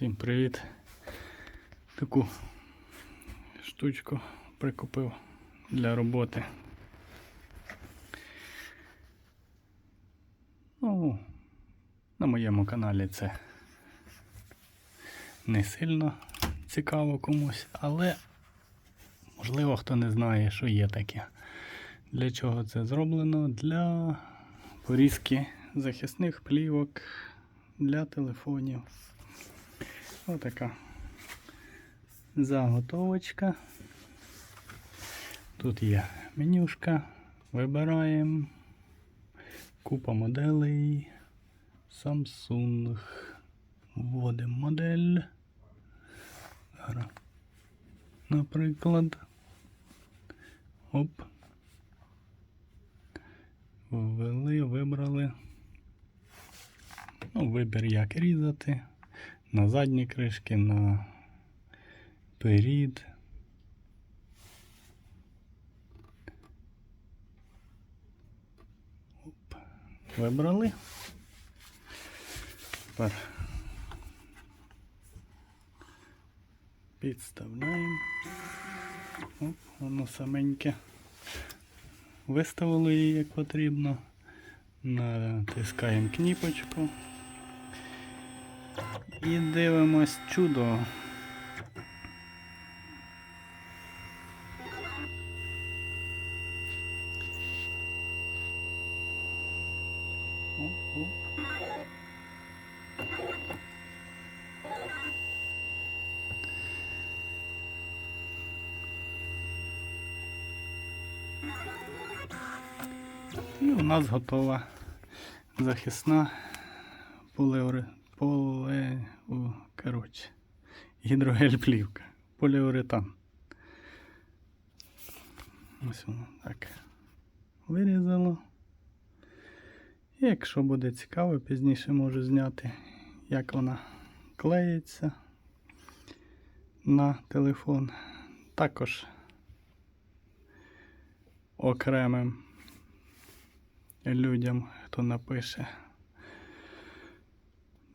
Всім привіт. Таку штучку прикупив для роботи. Ну, на моєму каналі це не сильно цікаво комусь, але можливо хто не знає, що є таке. Для чого це зроблено? Для порізки захисних плівок для телефонів. Отака заготовочка. Тут є менюшка. Вибираємо. Купа моделей. Samsung. Вводимо модель. Наприклад. Оп. Ввели, вибрали. Ну, вибір як різати. На задні кришки, на перід. Оп. Вибрали. Тепер підставляємо. Оп, воно саменьке. Виставили її як потрібно. Натискаємо кніпочку. І дивимось чудо. У нас готова захисна полеуре... поле... О, коротше, гідрогель-плівка. Поліуретан. Ось воно так вирізало. І якщо буде цікаво, пізніше можу зняти, як вона клеїться на телефон. Також окремим людям, хто напише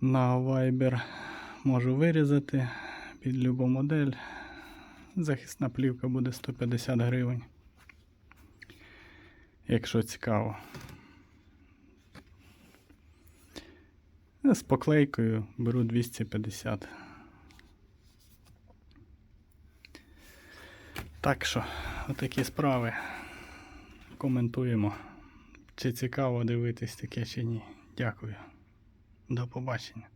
на Viber, можу вирізати під любу модель. Захисна плівка буде 150 гривень. Якщо цікаво. З поклейкою беру 250. Так що, отакі справи. Коментуємо. Чи цікаво дивитись таке чи ні. Дякую. До побачення.